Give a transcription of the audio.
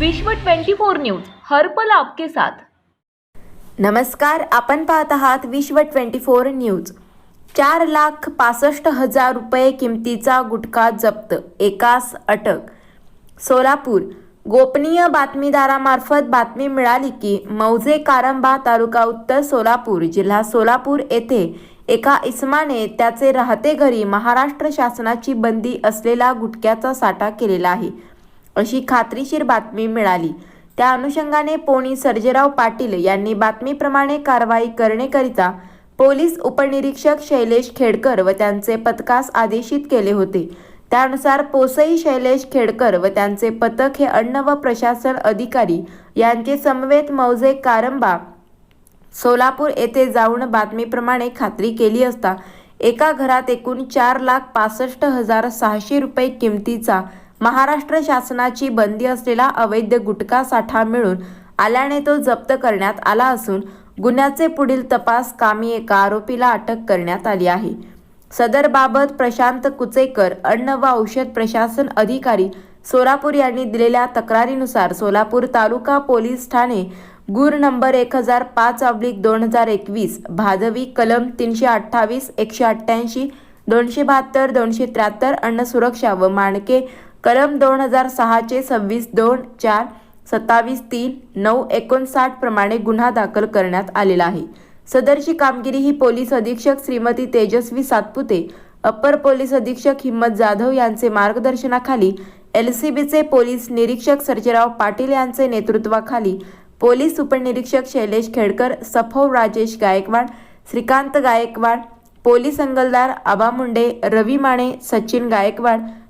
विश्व 24 न्यूज हर्पल आपके साथ. नमस्कार आपण पाहत आहात विश्व ट्वेंटी फोर न्यूज. चार लाख पासष्ट हजार रुपये किमतीचा गुटखा जप्त एकास अटक. सोलापूर गोपनीय बातमीदारामार्फत बातमी मिळाली की मौजे कारंबा तालुका उत्तर सोलापूर जिल्हा सोलापूर येथे एका इसमाने त्याचे राहते घरी महाराष्ट्र शासनाची बंदी असलेला गुटख्याचा साठा केलेला आहे. अशी खात्रीशीर बातमी मिळाली. त्या अनुषंगाने पोणी सर्जेराव पाटील यांनी बातमीप्रमाणे कारवाई करण्याकरिता पोलीस उपनिरीक्षक शैलेश खेडकर व त्यांचे पथकास आदेशित केले होते. त्यानुसार पोसई शैलेश खेडकर व त्यांचे पथक हे अन्न व प्रशासन अधिकारी यांचे समवेत मौजे कारंबा सोलापूर येथे जाऊन बातमीप्रमाणे खात्री केली असता एका घरात एकूण चार लाख पासष्ट हजार सहाशे रुपये किमतीचा महाराष्ट्र शासनाची बंदी असलेला अवैध गुटखा साठा मिळून आल्याने तो जप्त करण्यात आला असून गुन्ह्याचे पुढील तपास कामी एका आरोपीला अटक करण्यात आली आहे. सदर बाबत प्रशांत कुचेकर अन्न व औषध प्रशासन अधिकारी सोलापूर यांनी दिलेल्या तक्रारीनुसार सोलापूर तालुका पोलीस ठाणे गुर नंबर एक हजार पाच ऑब्लिक दोन हजार एकवीस भादवी कलम तीनशे अठ्ठावीस एकशे अठ्ठ्याऐंशी दोनशे बहात्तर दोनशे त्र्याहत्तर अन्न सुरक्षा व मानके कलम दोन हजार सहाचे सव्वीस दोन चार सत्तावीस तीन नऊ एकोणसाठ प्रमाणे गुन्हा दाखल करण्यात आलेला आहे. सदरची कामगिरी ही पोलीस अधीक्षक श्रीमती तेजस्वी सातपुते अप्पर पोलीस अधीक्षक हिम्मत जाधव यांचे मार्गदर्शनाखाली एल सी बीचे पोलीस निरीक्षक सर्जेराव पाटील यांचे नेतृत्वाखाली पोलीस उपनिरीक्षक शैलेश खेडकर सफव राजेश गायकवाड श्रीकांत गायकवाड पोलीस अंगलदार आबा मुंडे रवी माने सचिन गायकवाड